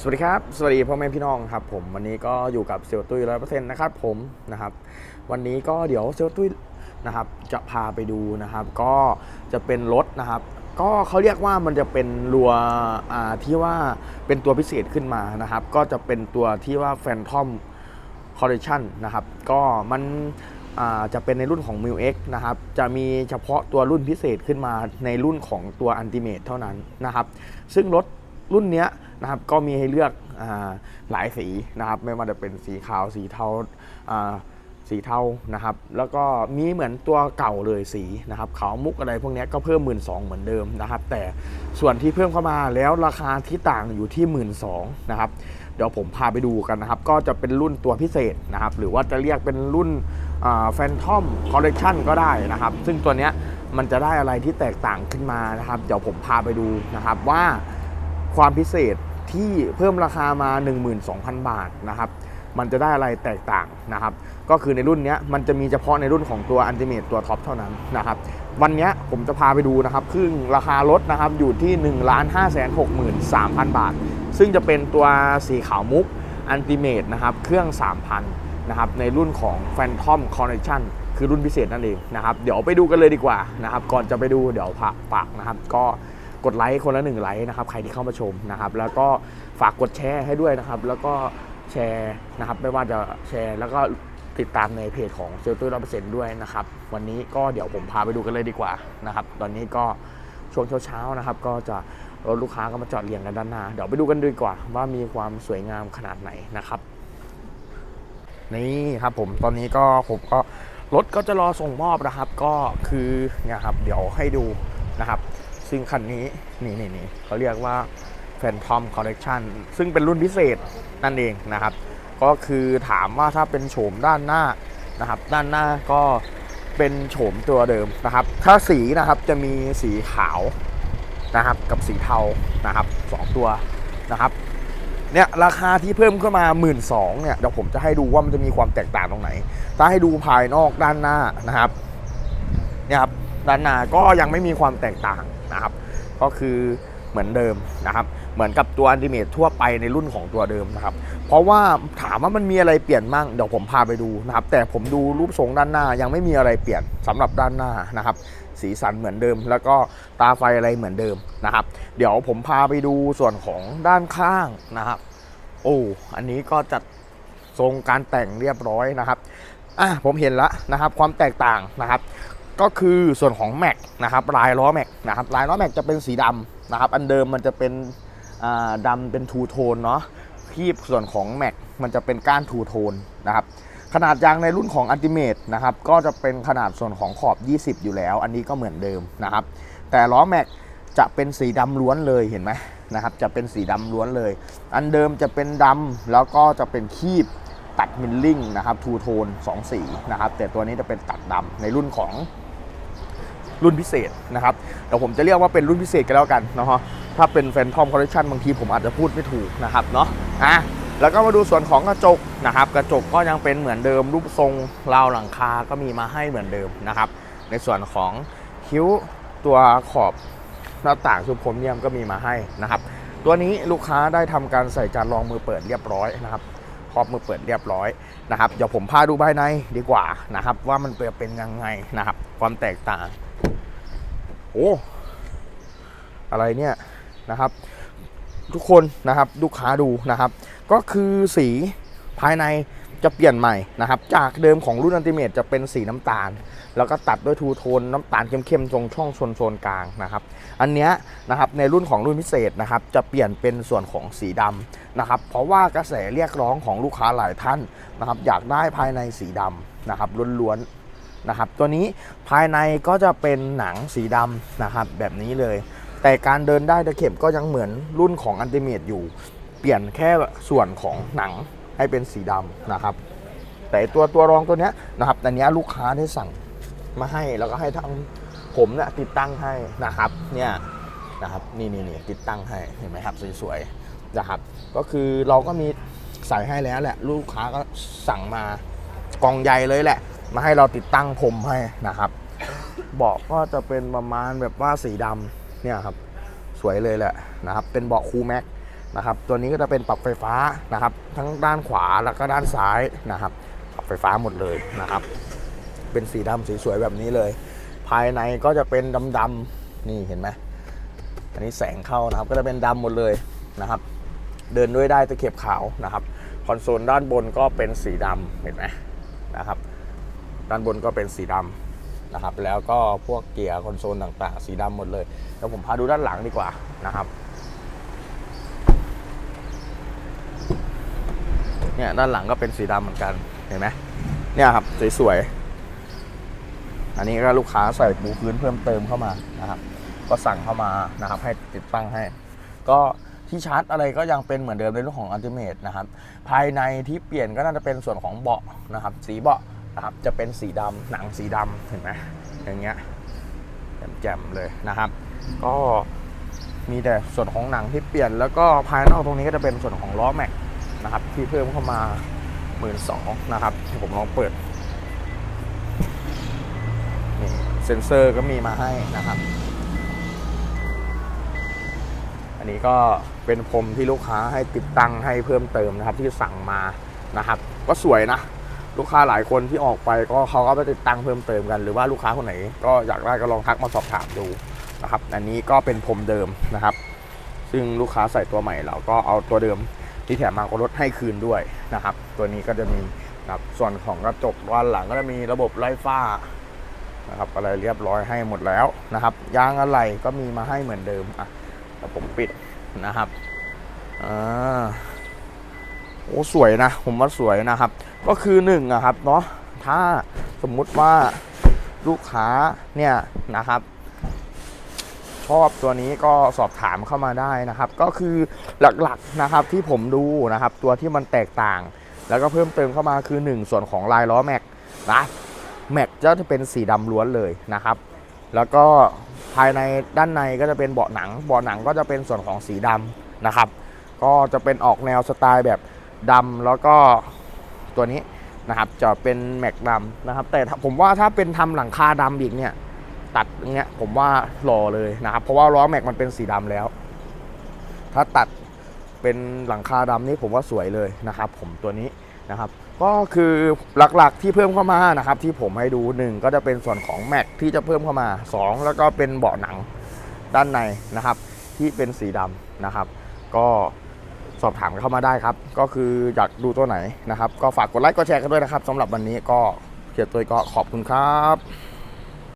สวัสดีครับ สวัสดีพ่อแม่พี่น้องครับผมวันนี้ก็อยู่กับเซลตุ้ยร้อยเปอร์เซ็นต์นะครับผมนะครับ วันนี้ก็เดี๋ยวเซลตุ้ยนะครับจะพาไปดูนะครับ ก็จะเป็นรถนะครับ ก็เขาเรียกว่ามันจะเป็นรัวอ่าที่ว่าเป็นตัวพิเศษขึ้นมานะครับ ก็จะเป็นตัวที่ว่า Phantom Collection นะครับ ก็มันจะเป็นในรุ่นของ m i l X นะครับ จะมีเฉพาะตัวรุ่นพิเศษขึ้นมาในรุ่นของตัว Ultimate เท่านั้นนะครับ ซึ่งรถรุ่นเนี้ย นะครับก็มีให้เลือกอหลายสีนะครับ ไม่ว่าจะเป็นสีขาวสีเทาสีเทานะครับ แล้วก็มีเหมือนตัวเก่าเลยสีนะครับขาวมุกอะไรพวกนี้ก็เพิ่ม 1 2ื่นเหมือนเดิมนะครับ แต่ส่วนที่เพิ่มเข้ามาแล้วราคาที่ต่างอยู่ที่ 1 2ื่นนะครับ เดี๋ยวผมพาไปดูกันนะครับ ก็จะเป็นรุ่นตัวพิเศษนะครับ หรือว่าจะเรียกเป็นรุ่นแฟนทอมคอลเล t ชันก็ได้นะครับ ซึ่งตัวเนี้ยมันจะได้อะไรที่แตกต่างขึ้นมานะครับ เดี๋ยวผมพาไปดูนะครับว่าความพิเศษ ที่เพิ่มราคามา 12,000 บาทนะครับ มันจะได้อะไรแตกต่างนะครับ ก็คือในรุ่นนี้มันจะมีเฉพาะในรุ่นของตัวอันติเมตตัวท็อปเท่านั้นนะครับ วันนี้ผมจะพาไปดูนะครับครึ่งราคารถนะครับอยู่ที่ 1 5 6 3 0 0 0 บาท ซึ่งจะเป็นตัวสีขาวมุกอันติเมตนะครับเครื่อง 3,000นะครับในรุ่นของ Phantom Collection คือรุ่นพิเศษนั่นเองนะครับ เดี๋ยวไปดูกันเลยดีกว่านะครับ ก่อนจะไปดูเดี๋ยวฝากนะครับ ก็ กดไลค์คนละหนึ่งไลค์นะครับใครที่เข้ามาชมนะครับ แล้วก็ฝากกดแชร์ให้ด้วยนะครับ แล้วก็แชร์นะครับไม่ว่าจะแชร์แล้วก็ติดตามในเพจของเซลตุ้ยร้อยเปอร์เซ็นต์ด้วยนะครับ วันนี้ก็เดี๋ยวผมพาไปดูกันเลยดีกว่านะครับ ตอนนี้ก็ช่วงเช้าๆนะครับ ก็จะรถลูกค้าก็มาจอดเรียงกันด้านหน้า เดี๋ยวไปดูกันดีกว่า ว่ามีความสวยงามขนาดไหนนะครับ นี่ครับผมตอนนี้ก็ผมก็รถก็จะรอส่งมอบนะครับ ก็คือเนี่ยครับเดี๋ยวให้ดูนะครับ ซึ่งคันนี้นี่นี่นี่เขาเรียกว่า Phantom Collection ซึ่งเป็นรุ่นพิเศษนั่นเองนะครับ ก็คือถามว่าถ้าเป็นโฉมด้านหน้านะครับ ด้านหน้าก็เป็นโฉมตัวเดิมนะครับ ถ้าสีนะครับจะมีสีขาวนะครับกับสีเทานะครับสองตัวนะครับเนี่ยราคาที่เพิ่มขึ้นมา 1 2ื่นเนี่ยเดี๋ยวผมจะให้ดูว่ามันจะมีความแตกต่างตรงไหน ถ้าให้ดูภายนอกด้านหน้านะครับเนี่ยครับด้านหน้าก็ยังไม่มีความแตกต่าง นะครับ ก็คือเหมือนเดิมนะครับ เหมือนกับตัวอันติเมททั่วไปในรุ่นของตัวเดิมนะครับ เพราะว่าถามว่ามันมีอะไรเปลี่ยนมั่งเดี๋ยวผมพาไปดูนะครับ แต่ผมดูรูปทรงด้านหน้ายังไม่มีอะไรเปลี่ยนสำหรับด้านหน้านะครับ สีสันเหมือนเดิม แล้วก็ตาไฟอะไรเหมือนเดิมนะครับ เดี๋ยวผมพาไปดูส่วนของด้านข้างนะครับ โอ้อันนี้ก็จัดทรงการแต่งเรียบร้อยนะครับอะผมเห็นแล้วนะครับ ความแตกต่างนะครับ ก็คือส่วนของแม็กนะครับลายล้อแม็กนะครับลายล้อแม็กจะเป็นสีดำนะครับอันเดิมมันจะเป็นอ่าดำเป็นทูโทนเนาะที่ส่วนของแม็กมันจะเป็นก้านทูโทนนะครับขนาดยางในรุ่นของอันติเมตนะครับก็จะเป็นขนาดส่วนของขอบ 20 อยู่แล้ว อันนี้ก็เหมือนเดิมนะครับ แต่ล้อแม็กจะเป็นสีดำล้วนเลยเห็นไหมนะครับ จะเป็นสีดำล้วนเลย อันเดิมจะเป็นดำแล้วก็จะเป็นคีบตัดมิลลิ่งนะครับทูโทน2สีนะครับแต่ตัวนี้จะเป็นตัดดำในรุ่นของ รุ่นพิเศษนะครับเดี๋ยวผมจะเรียกว่าเป็นรุ่นพิเศษกันแล้วกันเนาะถ้าเป็นแฟนทอมคอลเลคชันบางทีผมอาจจะพูดไม่ถูกนะครับเนาะอะแล้วก็มาดูส่วนของกระจกนะครับ กระจกก็ยังเป็นเหมือนเดิมรูปทรงราวหลังคาก็มีมาให้เหมือนเดิมนะครับ ในส่วนของคิ้วตัวขอบหน้าต่างชุบพรมเนียมก็มีมาให้นะครับ ตัวนี้ลูกค้าได้ทำการใส่จานรองมือเปิดเรียบร้อยนะครับครอบมือเปิดเรียบร้อยนะครับเดี๋ยวผมพาดูภายในดีกว่านะครับ ว่ามันเป็นยังไงนะครับ ความแตกต่าง โอ้อะไรเนี่ยนะครับ ทุกคนนะครับลูกค้าดูนะครับ ก็คือสีภายในจะเปลี่ยนใหม่นะครับ จากเดิมของรุ่นอันติเมตจะเป็นสีน้ำตาล แล้วก็ตัดด้วยทูโทนน้ำตาลเข้มๆตรงช่องโซนโซนกลางนะครับ อันเนี้ยนะครับในรุ่นของรุ่นพิเศษนะครับ จะเปลี่ยนเป็นส่วนของสีดำนะครับ เพราะว่ากระแสเรียกร้องของลูกค้าหลายท่านนะครับ อยากได้ภายในสีดำนะครับล้วนๆ นะครับ ตัวนี้ภายในก็จะเป็นหนังสีดำนะครับแบบนี้เลย แต่การเดินได้ตะเข็บก็ยังเหมือนรุ่นของอันติเมตอยู่ เปลี่ยนแค่ส่วนของหนังให้เป็นสีดำนะครับ แต่ตัวตัวรองตัวเนี้ยนะครับอันเนี้ยลูกค้าได้สั่งมาให้แล้วก็ให้ทางผมเนี่ยติดตั้งให้นะครับเนี่ยนะครับนี่นี่นี่ติดตั้งให้เห็นไหมครับสวยๆนะครับ ก็คือเราก็มีใส่ให้แล้วแหละ ลูกค้าก็สั่งมากองใหญ่เลยแหละ มาให้เราติดตั้งผมให้นะครับ เบาะก็จะเป็นประมาณแบบว่าสีดำเนี่ยครับ สวยเลยแหละนะครับ เป็นเบาะคูแม็กนะครับตัวนี้ก็จะเป็นปรับไฟฟ้านะครับ ทั้งด้านขวาแล้วก็ด้านซ้ายนะครับ ปรับไฟฟ้าหมดเลยนะครับ เป็นสีดำสวยๆแบบนี้เลย ภายในก็จะเป็นดำๆนี่เห็นไหมอันนี้แสงเข้านะครับ ก็จะเป็นดำหมดเลยนะครับ เดินด้วยได้ตะเข็บขาวนะครับ คอนโซลด้านบนก็เป็นสีดำเห็นไหม ด้านบนก็เป็นสีดำนะครับ แล้วก็พวกเกียร์คอนโซลต่างๆ สีดำหมดเลยเดี๋ยวผมพาดูด้านหลังดีกว่านะครับเนี่ยด้านหลังก็เป็นสีดำเหมือนกันเห็นไหมเนี่ยครับสวยๆอันนี้ก็ลูกค้าใส่ปูพื้นเพิ่มเติมเข้ามานะครับ ก็สั่งเข้ามานะครับ ให้ติดตั้งให้ ก็ที่ชาร์จอะไรก็ยังเป็นเหมือนเดิมในเรื่องของอัลติเมทนะครับ ภายในที่เปลี่ยนก็น่าจะเป็นส่วนของเบาะนะครับ สีเบาะ นะครับจะเป็นสีดำหนังสีดำเห็นไหมอย่างเงี้ยแจ่มๆเลยนะครับ ก็มีแต่ส่วนของหนังที่เปลี่ยนแล้วก็ภายนอกตรงนี้ก็จะเป็นส่วนของล้อแม็กนะครับ ที่เพิ่มเข้ามาหมื่นสองนะครับที่ผมลองเปิดนี่เซ็นเซอร์ก็มีมาให้นะครับ อันนี้ก็เป็นพรมที่ลูกค้าให้ติดตั้งให้เพิ่มเติมนะครับที่สั่งมานะครับ ก็สวยนะ ลูกค้าหลายคนที่ออกไปก็เขาก็ไปติดตั้งเพิ่มเติมกัน หรือว่าลูกค้าคนไหน ก็อยากได้ก็ลองทักมาสอบถามดูนะครับ อันนี้ก็เป็นพรมเดิมนะครับ ซึ่งลูกค้าใส่ตัวใหม่เราก็เอาตัวเดิมที่แถมมาก็ลดให้คืนด้วยนะครับ ตัวนี้ก็จะมีนะครับส่วนของกระจกด้านหลังก็จะมีระบบไล่ฟ้านะครับอะไรเรียบร้อยให้หมดแล้วนะครับยางอะไรก็มีมาให้เหมือนเดิมอะเดี๋ยวผมปิดนะครับอ่า โอ้สวยนะ ผมว่าสวยนะครับ ก็คือหนึ่งอะครับเนาะถ้าสมมุติว่าลูกค้าเนี่ยนะครับ ชอบตัวนี้ก็สอบถามเข้ามาได้นะครับ ก็คือหลักๆนะครับที่ผมดูนะครับ ตัวที่มันแตกต่าง แล้วก็เพิ่มเติมเข้ามาคือ 1 ส่วนของลายล้อแม็กนะแม็กจะเป็นสีดำล้วนเลยนะครับ แล้วก็ภายในด้านในก็จะเป็นเบาะหนัง เบาะหนังก็จะเป็นส่วนของสีดำนะครับ ก็จะเป็นออกแนวสไตล์แบบ ดำแล้วก็ตัวนี้นะครับจะเป็นแม็กดำนะครับ แต่ผมว่าถ้าเป็นทำหลังคาดำอีกเนี่ย ตัดอย่างเงี้ยผมว่าหล่อเลยนะครับ เพราะว่าล้อแม็กมันเป็นสีดำแล้ว ถ้าตัดเป็นหลังคาดำนี่ผมว่าสวยเลยนะครับ ผมตัวนี้นะครับ ก็คือหลักๆที่เพิ่มเข้ามานะครับ ที่ผมให้ดูหนึ่งก็จะเป็นส่วนของแม็กที่จะเพิ่มเข้ามาสองแล้วก็เป็นเบาะหนังด้านในนะครับ ที่เป็นสีดำนะครับ ก็ สอบถามเข้ามาได้ครับ ก็คืออยากดูตัวไหนนะครับ ก็ฝากกดไลค์กดแชร์กันด้วยนะครับสำหรับวันนี้ก็เขียนตัวก็ขอบคุณครับ